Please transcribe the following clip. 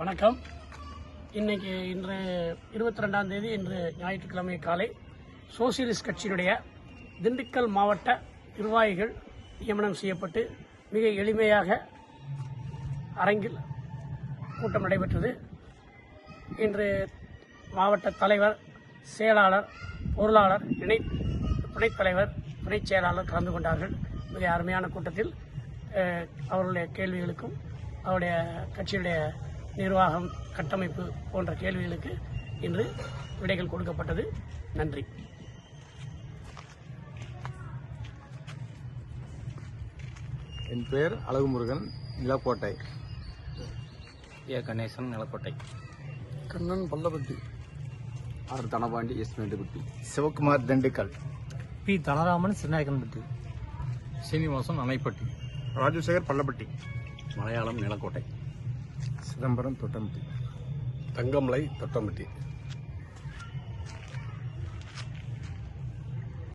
வணக்கம். இன்னைக்கு இன்று இருபத்தி ரெண்டாம் தேதி இன்று ஞாயிற்றுக்கிழமை காலை சோசியலிஸ்ட் கட்சியினுடைய திண்டுக்கல் மாவட்ட நிர்வாகிகள் நியமனம் செய்யப்பட்டு மிக எளிமையாக அரங்கில் கூட்டம் நடைபெற்றது. இன்று மாவட்ட தலைவர் செயலாளர் பொருளாளர் இணை துணைத் தலைவர் துணைச் செயலாளர் கலந்து கொண்டார்கள். மிக அருமையான கூட்டத்தில் அவருடைய கேள்விகளுக்கும் அவருடைய கட்சியுடைய நிர்வாகம் கட்டமைப்பு போன்ற கேள்விகளுக்கு இன்று விடைகள் கொடுக்கப்பட்டது. நன்றி. என் பெயர் Alagumurugan Nilakottai. A. Ganesan Nilakottai. Kannan Pallapatti R. Dhanapandi S. Mendupatti Sivakumar Dindigul. P. Dhanaraman Chinnayakkanpatti Srinivasan Anaipatti. Rajasekar Pallapatti Malayalam Nilakottai. Chidambaram Thottampatti. Thangamalai Thottampatti.